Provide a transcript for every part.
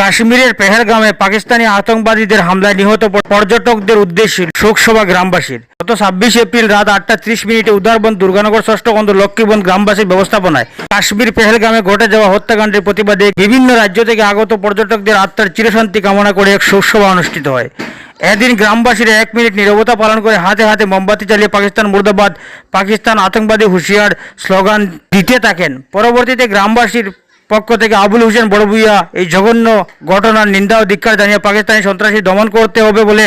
কাশ্মীরের পেহেলগামে পাকিস্তানি আতঙ্কবাদীদের হামলায় নিহত পর্যটকদের উদ্দেশ্যে শোকসভা গ্রামবাসীর। গত ছাব্বিশ এপ্রিল রাত আটটা ত্রিশ মিনিটে উদারবন, দুর্গানগর, ষষ্ঠকন্দ, লক্ষ্মীবন গ্রামবাসীর ব্যবস্থাপনায় কাশ্মীর পেহেলগামে ঘটে যাওয়া হত্যাকাণ্ডের প্রতিবাদে বিভিন্ন রাজ্য থেকে আগত পর্যটকদের আত্মার চিরশান্তি কামনা করে এক শোকসভা অনুষ্ঠিত হয়। এদিন গ্রামবাসীরা এক মিনিট নীরবতা পালন করে হাতে হাতে মোমবাতি চালিয়ে পাকিস্তান মুর্দাবাদ, পাকিস্তান আতঙ্কবাদী হুঁশিয়ার স্লোগান দিতে থাকেন। পরবর্তীতে গ্রামবাসীর পক্ষ থেকে আবুল হোসেন বড়ভুইয়া, এই জঘন্য ঘটনার নিন্দা ও ধিক্কার জানিয়ে পাকিস্তানি সন্ত্রাসী দমন করতে হবে বলে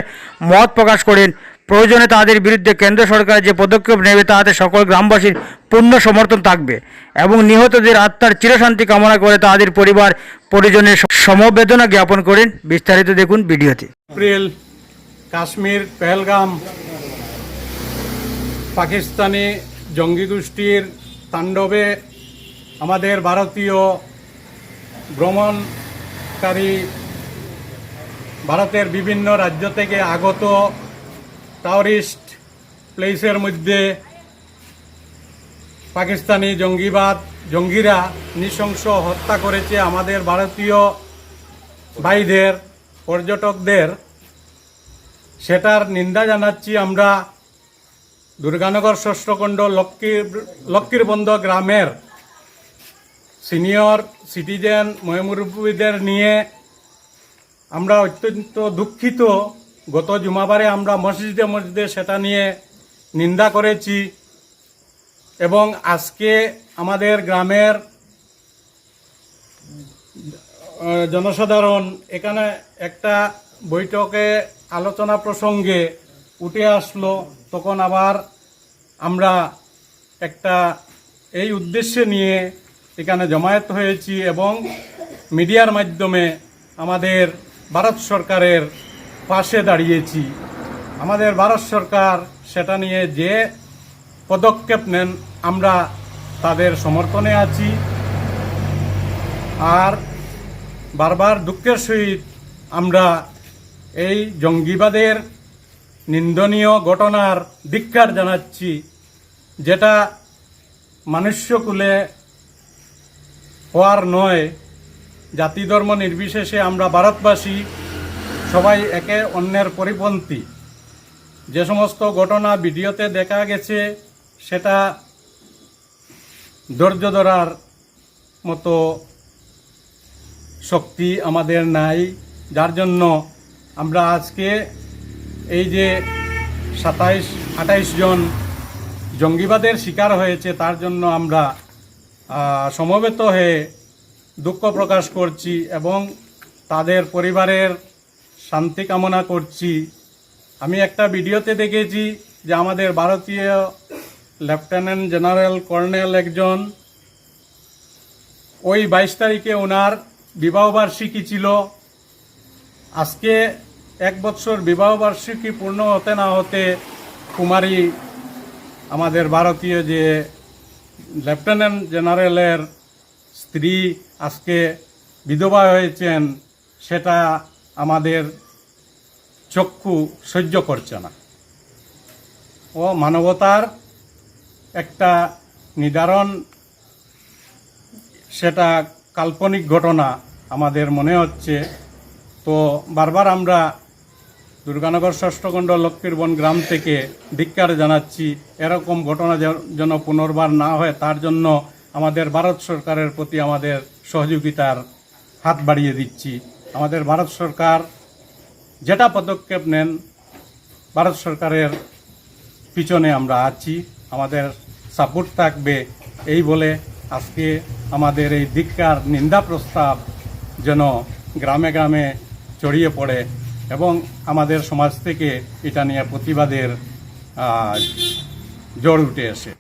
মত প্রকাশ করেন। প্রয়োজনে তাদের বিরুদ্ধে কেন্দ্র সরকার যে পদক্ষেপ নেবে তাতে সকল গ্রামবাসীর পূর্ণ সমর্থন থাকবে এবং নিহতদের আত্মার চিরশান্তি কামনা করে তাদের পরিবার পরিজনের সমবেদনা জ্ঞাপন করেন। বিস্তারিত দেখুন ভিডিওতে। এপ্রিল, কাশ্মীর, পেহেলগাম, পাকিস্তানি জঙ্গি গোষ্ঠীর তাণ্ডবে আমাদের ভারতীয় ভ্রমণকারী ভারতের বিভিন্ন রাজ্য থেকে আগত টাউরিস্ট প্লেসের মধ্যে পাকিস্তানি জঙ্গিবাদ, জঙ্গিরা নৃশংস হত্যা করেছে আমাদের ভারতীয় ভাইদের, পর্যটকদের। সেটার নিন্দা জানাচ্ছি আমরা দুর্গানগর ষষ্ঠখণ্ড লক্ষ্মীর লক্ষ্মীরবন্দ গ্রামের সিনিয়র সিটিজেন ময়মুরব্বীদের নিয়ে আমরা অত্যন্ত দুঃখিত। গত জুমাবারে আমরা মসজিদে মসজিদে সেটা নিয়ে নিন্দা করেছি এবং আজকে আমাদের গ্রামের জনসাধারণ এখানে একটা বৈঠকে আলোচনা প্রসঙ্গে উঠে আসলো, তখন আবার আমরা একটা এই উদ্দেশ্যে নিয়ে এখানে জমায়েত হয়েছি এবং মিডিয়ার মাধ্যমে আমাদের ভারত সরকারের পাশে দাঁড়িয়েছি। আমাদের ভারত সরকার সেটা নিয়ে যে পদক্ষেপ নেন, আমরা তাদের সমর্থনে আছি। আর বারবার দুঃখের সহিত আমরা এই জঙ্গিবাদের নিন্দনীয় ঘটনার ধিক্কার জানাচ্ছি, যেটা মনুষ্যকুলে হওয়ার নয়। জাতি ধর্ম নির্বিশেষে আমরা ভারতবাসী, সবাই একে অন্যের পরিপন্থী। যে সমস্ত ঘটনা ভিডিওতে দেখা গেছে, সেটা ধৈর্য ধরার মতো শক্তি আমাদের নাই। যার জন্য আমরা আজকে এই যে সাতাইশ, আঠাইশ জন জঙ্গিবাদের শিকার হয়েছে, তার জন্য আমরা সমবেত হয়ে দুঃখ প্রকাশ করছি এবং তাদের পরিবারের শান্তি কামনা করছি। আমি একটা ভিডিওতে দেখেছি যে আমাদের ভারতীয় লেফটেন্যান্ট জেনারেল কর্নেল একজন ওই বাইশ তারিখে ওনার বিবাহবার্ষিকী ছিল। আজকে এক বছর বিবাহবার্ষিকী পূর্ণ হতে না হতে কুমারী, আমাদের ভারতীয় যে লেফটেন্যান্ট জেনারেলের স্ত্রী আজকে বিধবা হয়েছেন, সেটা আমাদের চক্ষু সহ্য করছে না। ও মানবতার একটা নিদারণ, সেটা কাল্পনিক ঘটনা আমাদের মনে হচ্ছে। তো বারবার আমরা দুর্গানগর ষষ্ঠখণ্ড লক্ষ্মীরবন গ্রাম থেকে ধিক্কার জানাচ্ছি, এরকম ঘটনা যেন- পুনর্বার না হয়, তার জন্য আমাদের ভারত সরকারের প্রতি আমাদের সহযোগিতার হাত বাড়িয়ে দিচ্ছি। আমাদের ভারত সরকার যেটা পদক্ষেপ নেন, ভারত সরকারের পিছনে আমরা আছি, আমাদের সাপোর্ট থাকবে এই বলে আজকে আমাদের এই ধিক্কার, নিন্দা প্রস্তাব যেন গ্রামে গ্রামে ছড়িয়ে পড়ে। এবং আমাদের সমাজ থেকে এটা নিয়ে প্রতিবাদের জোর উঠে আসে।